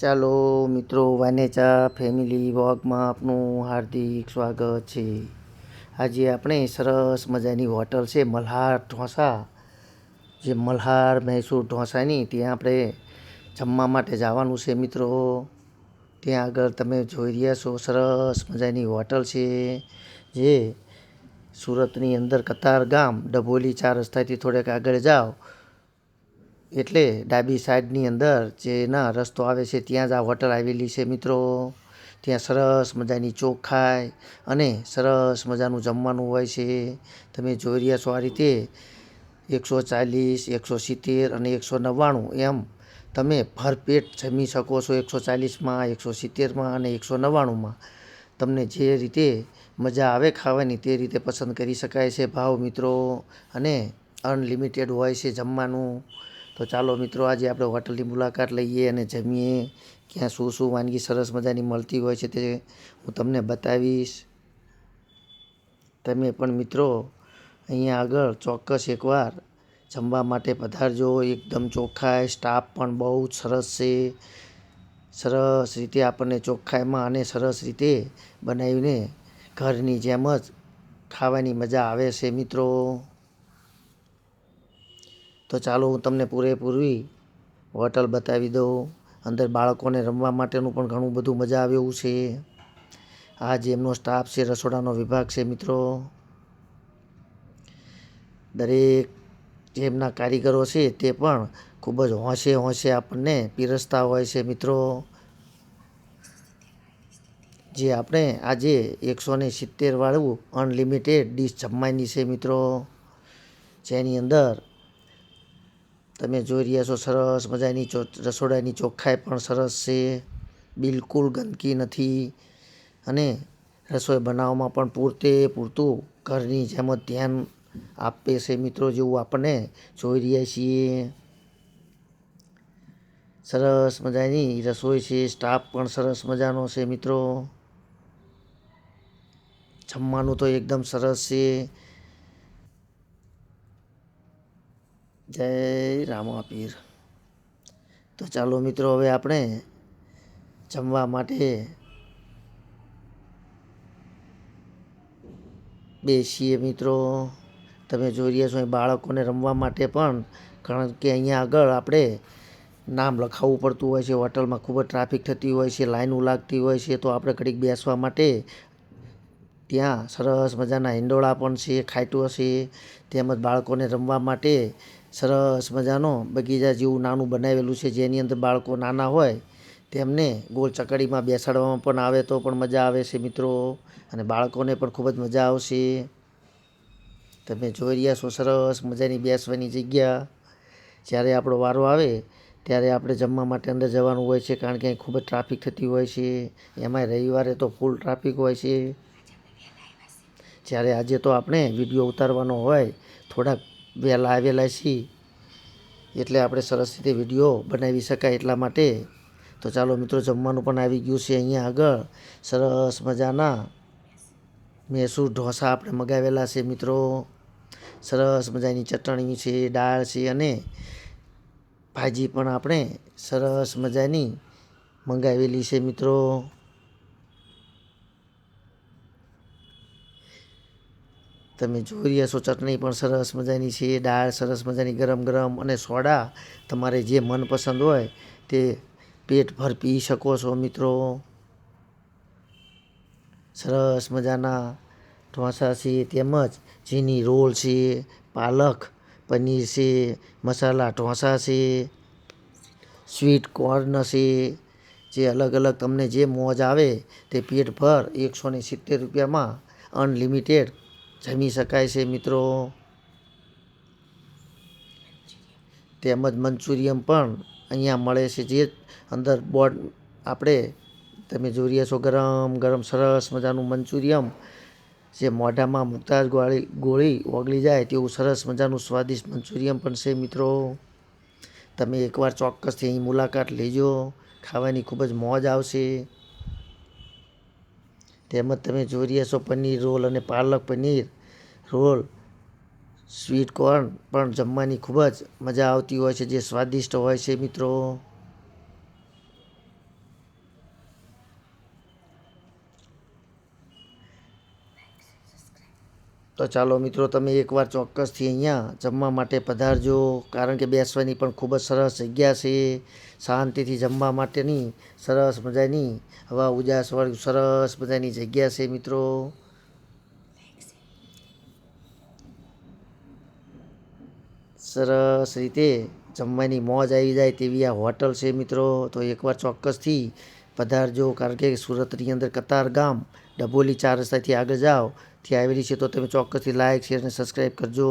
ચાલો મિત્રો, વાનેચા ફેમિલી વોગમાં આપનું હાર્દિક સ્વાગત છે. આજે આપણે સરસ મજાની હોટલ છે મલ્હાર ઢોસા. જે મલ્હાર મૈસૂર ઢોંસાની ત્યાં આપણે જમવા માટે જવાનું છે મિત્રો. ત્યાં આગળ તમે જોઈ રહ્યા છો, સરસ મજાની હોટલ છે. જે સુરતની અંદર કતાર ગામ, ડભોલી ચાર રસ્તાથી થોડેક આગળ જાઓ. એટલે ડાબી સાઈડની અંદર જે ના રસ્તો આવે છે, ત્યાં જ આ હોટલ આવેલી છે મિત્રો. ત્યાં સરસ મજાની ચોખાઈ અને સરસ મજાનું જમવાનું હોય છે. તમે જોઈ રહ્યા છો આ રીતે એકસો ચાલીસ, એકસો સિત્તેર અને એકસો નવ્વાણું એમ તમે ભરપેટ જમી શકો છો એકસો ચાલીસમાં, એકસો સિત્તેરમાં અને એકસો નવ્વાણુંમાં. તમને જે રીતે મજા આવે ખાવાની તે રીતે પસંદ કરી શકાય છે ભાવ મિત્રો. અને અનલિમિટેડ હોય છે જમવાનું. તો ચાલો મિત્રો, આજે આપણે હોટલની મુલાકાત લઈએ અને જમીએ. ક્યાં શું શું વાનગી સરસ મજાની મળતી હોય છે તે હું તમને બતાવીશ. તમે પણ મિત્રો અહીંયા આગળ ચોક્કસ એકવાર જમવા માટે પધારજો. એકદમ ચોખ્ખાઈ, સ્ટાફ પણ બહુ જ સરસ છે. સરસ રીતે આપણને ચોખ્ખાઈમાં અને સરસ રીતે બનાવીને ઘરની જેમ જ ખાવાની મજા આવે છે મિત્રો. તો ચાલો હું તમને પૂરેપૂરી હોટલ બતાવી દઉં. અંદર બાળકોને રમવા માટેનું પણ ઘણું બધું મજા આવે એવું છે. આ જે એમનો સ્ટાફ છે, રસોડાનો વિભાગ છે મિત્રો. દરેક જે એમના કારીગરો છે તે પણ ખૂબ જ હોંશે હોંશે આપણને પીરસતા હોય છે મિત્રો. જે આપણે આજે એકસો ને સિત્તેરવાળું અનલિમિટેડ ડીશ જમવાની છે મિત્રો. જેની અંદર તમે જોઈ રહ્યા છો, સરસ મજાની રસોડાની ચોખ્ખાઈ પણ સરસ છે. બિલકુલ ગંદકી નથી. અને રસોઈ બનાવવામાં પણ પૂરતે પૂરતું ઘરની જેમ જ ધ્યાન આપે છે મિત્રો જેવું આપણને જોઈ રહ્યા છીએ. સરસ મજાની રસોઈ છે, સ્ટાફ પણ સરસ મજાનો છે મિત્રો. જમવાનું તો એકદમ સરસ છે. જય રામાપીર તો ચાલો મિત્રો, હવે આપણે જમવા માટે બેસીએ મિત્રો. તમે જોઈ રહ્યા છો બાળકોને રમવા માટે પણ, કારણ કે અહીંયા આગળ આપણે નામ લખાવવું પડતું હોય છે. હોટલમાં ખૂબ જ ટ્રાફિક થતી હોય છે, લાઈનો લાગતી હોય છે. તો આપણે ઘડીક બેસવા માટે ત્યાં સરસ મજાના હિંડોળા પણ છે ખાટો છે તેમજ બાળકોને રમવા માટે સરસ મજાનો બગીચા જેવું નાનું બનાવેલું છે, જેની અંદર બાળકો નાના હોય તેમને ગોળ ચકડીમાં બેસાડવામાં પણ આવે તો પણ મજા આવે છે મિત્રો. અને બાળકોને પણ ખૂબ જ મજા આવશે. તમે જોઈ રહ્યા છો સરસ મજાની બેસવાની જગ્યા. જ્યારે આપણો વારો આવે ત્યારે આપણે જમવા માટે અંદર જવાનું હોય છે, કારણ કે અહીં ખૂબ જ ટ્રાફિક થતી હોય છે. એમાંય રવિવારે તો ફૂલ ટ્રાફિક હોય છે. જ્યારે આજે તો આપણે વીડિયો ઉતારવાનો હોય, થોડાક વહેલા આવેલા છીએ, એટલે આપણે સરસ રીતે વીડિયો બનાવી શકાય એટલા માટે. તો ચાલો મિત્રો, જમવાનું પણ આવી ગયું છે અહીંયા આગળ. સરસ મજાના મૈસૂર ઢોસા આપણે મગાવેલા છે મિત્રો. સરસ મજાની ચટણી છે, દાળ છે અને ભાજી પણ આપણે સરસ મજાની મંગાવેલી છે મિત્રો. તમે જોઈ રહ્યા છો, ચટણી પણ સરસ મજાની છે, દાળ સરસ મજાની ગરમ ગરમ અને સોડા તમારે જે મનપસંદ હોય તે પેટભર પી શકો છો મિત્રો. સરસ મજાના ઢોસા છે, તેમજ ચીની રોલ છે, પાલક પનીર છે, મસાલા ઢોસા છે, સ્વીટ કોર્ન છે, જે અલગ અલગ તમને જે મોજ આવે તે પેટભર એકસો ને સિત્તેર રૂપિયામાં અનલિમિટેડ જમી શકાય છે, મિત્રો. તેમજ મંચુરિયમ પણ અહીંયા મળે છે, જે અંદર બોટ આપણે તમે જોઈ રહ્યા છો ગરમ ગરમ સરસ મજાનું મંચુરિયમ જે મોઢામાં મૂકતા જ ગોળી ગોળી ઓગળી જાય તેવું સરસ મજાનું સ્વાદિષ્ટ મંચુરિયમ પણ છે, મિત્રો. તમે એકવાર ચોક્કસથી અહીં મુલાકાત લેજો. ખાવાની ખૂબ જ મોજ આવશે. તેમજ તમે જોઈ રહ્યા છો પનીર રોલ અને palak paneer role. Sweet corn પણ જમવાની ખૂબ જ મજા આવતી હોય છે, જે સ્વાદિષ્ટ હોય છે મિત્રો. તો ચાલો મિત્રો, તમે એકવાર ચોક્કસથી અહીંયા જમવા માટે પધારજો. કારણ કે બેસવાની પણ ખૂબ જ સરસ જગ્યા છે. શાંતિથી જમવા માટેની સરસ મજાની હવા ઉજાસવાળી સરસ મજાની જગ્યા છે મિત્રો. સરસ રીતે જમવાની મોજ આવી જાય તેવી આ હોટલ છે મિત્રો. તો એકવાર ચોક્કસથી પધારજો. કારણ કે સુરતની અંદર કતાર ગામ ડભોલી ચાર રસ્તાથી આગળ જાઓ ત્યાં આવેલી છે તો તમે ચોક્કસથી લાઇક શેર અને સબસ્ક્રાઈબ કરજો.